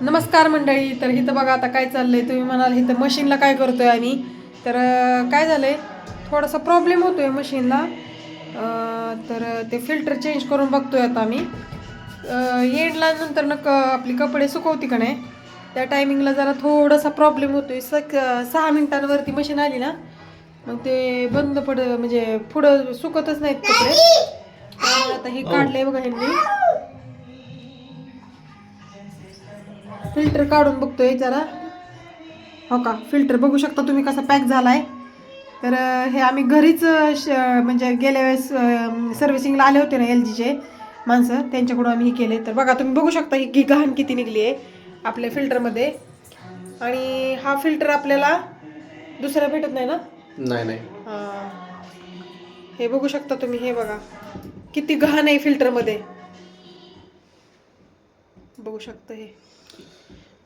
नमस्कार मंडळी तर इथं बघा आता काय चाललंय. तुम्ही म्हणाल इथं मशीनला काय करतोय आम्ही. तर काय झालंय? थोडासा प्रॉब्लेम होतोय मशीनला तर ते फिल्टर चेंज करून बघतोय आता आम्ही. येडला नंतर न क आपली कपडे सुकवती का नाही? त्या टायमिंगला जरा थोडासा प्रॉब्लेम होतोय. सक सहा मिनिटांवरती मशीन आली ना मग ते बंद पड म्हणजे पुढं सुकतच नाहीत कपडे. आता हे काढलंय बघा ह्यांनी. फिल्टर काढून बघतोय जरा. हो का? फिल्टर बघू शकता तुम्ही कसा पॅक झालाय. तर अं, हे आम्ही घरीच म्हणजे गेल्या वेळेस सर्व्हिसिंगला आले होते ना एल जीचे माणसं. त्यांच्याकडून आम्ही हे केले. तर बघा तुम्ही बघू शकता ही घाण किती निघली आहे आपल्या फिल्टरमध्ये आणि हा फिल्टर आपल्याला दुसरा भेटत नाही ना? नाही नाही. हा. हे बघू शकता तुम्ही हे बघा. किती घाण आहे फिल्टरमध्ये बघू शकता हे.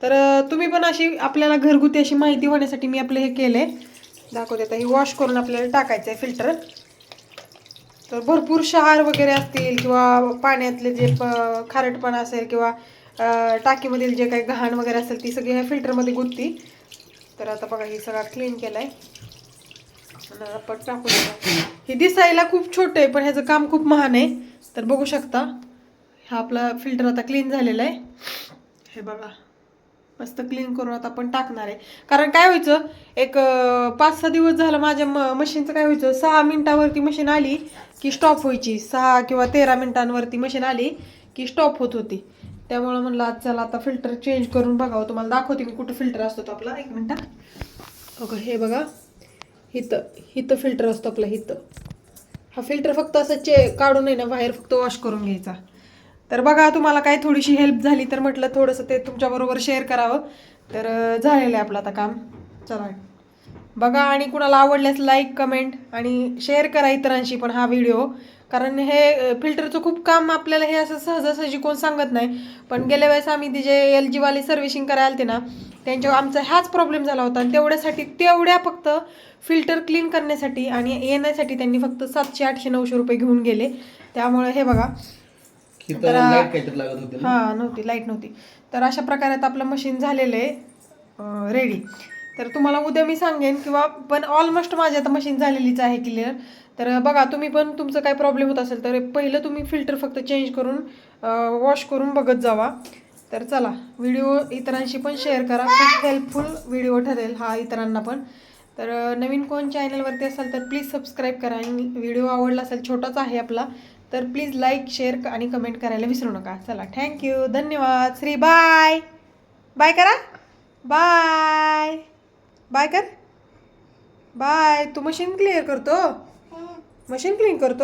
तर तुम्ही पण अशी आपल्याला घरगुती अशी माहिती होण्यासाठी मी आपलं हे केलं आहे दाखवते आता हे वॉश करून आपल्याला टाकायचं आहे फिल्टर तर भरपूर शहार वगैरे असतील किंवा पाण्यातले जे प- खारटपणा असेल किंवा टाकीमधील जे काही घाण वगैरे असेल ती सगळी ह्या फिल्टरमध्ये गुंतती. तर आता बघा हे सगळा क्लीन केला आणि आपण टाकून हे दिसायला खूप छोटं आहे पण ह्याचं काम खूप महान आहे. तर बघू शकता हा आपला फिल्टर आता क्लीन झालेला आहे. हे बघा. मस्त क्लीन करून आता आपण टाकणार आहे. कारण काय व्हायचं एक पाच सहा दिवस झालं माझ्या म मशीनचं काय व्हायचं सहा मिनिटावरती मशीन आली की स्टॉप व्हायची. सहा किंवा तेरा मिनिटांवरती मशीन आली की स्टॉप होत होती. त्यामुळं म्हणलं आज चला आता फिल्टर चेंज करून बघावं. तुम्हाला दाखवते मी कुठं फिल्टर असतो तो आपला. एक मिनटा. ओके हे बघा. हिथं हिथं फिल्टर असतो आपला हिथं हा फिल्टर फक्त असं चे काढून आहे ना बाहेर फक्त वॉश करून घ्यायचा. तर बघा तुम्हाला काय थोडीशी हेल्प झाली तर म्हटलं थोडंसं ते तुमच्याबरोबर शेअर करावं. तर झालेलं आहे आपलं आता काम. चला. बघा आणि कुणाला आवडल्यास लाईक कमेंट आणि शेअर करा इतरांशी पण हा व्हिडिओ कारण हे फिल्टरचं खूप काम आपल्याला हे असं सहजासहजी कोण सांगत नाही. पण गेल्या वेळेस आम्ही ते जे एल जीवाले सर्व्हिसिंग करायला ते ना त्यांच्यावर आमचा ह्याच प्रॉब्लेम झाला होता. आणि तेवढ्यासाठी तेवढ्या फक्त फिल्टर क्लीन करण्यासाठी आणि येण्यासाठी त्यांनी फक्त सातशे आठशे नऊशे रुपये घेऊन गेले. त्यामुळे हे बघा तर- हां नव्हती लाइट नव्हती. तर अशा प्रकारे आता आपलं मशीन झालेलं आहे रेडी तर तुम्हाला उद्या मी सांगेन किंवा पण ऑलमोस्ट माझी आता मशीन झालेलीच आहे क्लिअर तर बघा तुम्ही पण तुमचं काय प्रॉब्लेम होत असेल तर पहिलं तुम्ही फिल्टर फक्त चेंज करून वॉश करून बघत जावा. तर चला व्हिडिओ इतरांशी पण शेअर करा. खूप हेल्पफुल व्हिडिओ ठरेल हा इतरांना पण. तर नवीन कोण चॅनलवरती असाल तर प्लीज सबस्क्राईब करा. आणि व्हिडिओ आवडला असेल छोटाच आहे आपला तर प्लीज लाईक शेअर आणि कमेंट करायला विसरू नका. चला थँक्यू धन्यवाद. श्री बाय बाय करा. बाय बाय कर. बाय तू मशीन क्लिअर करतो? मशीन क्लीन करतो?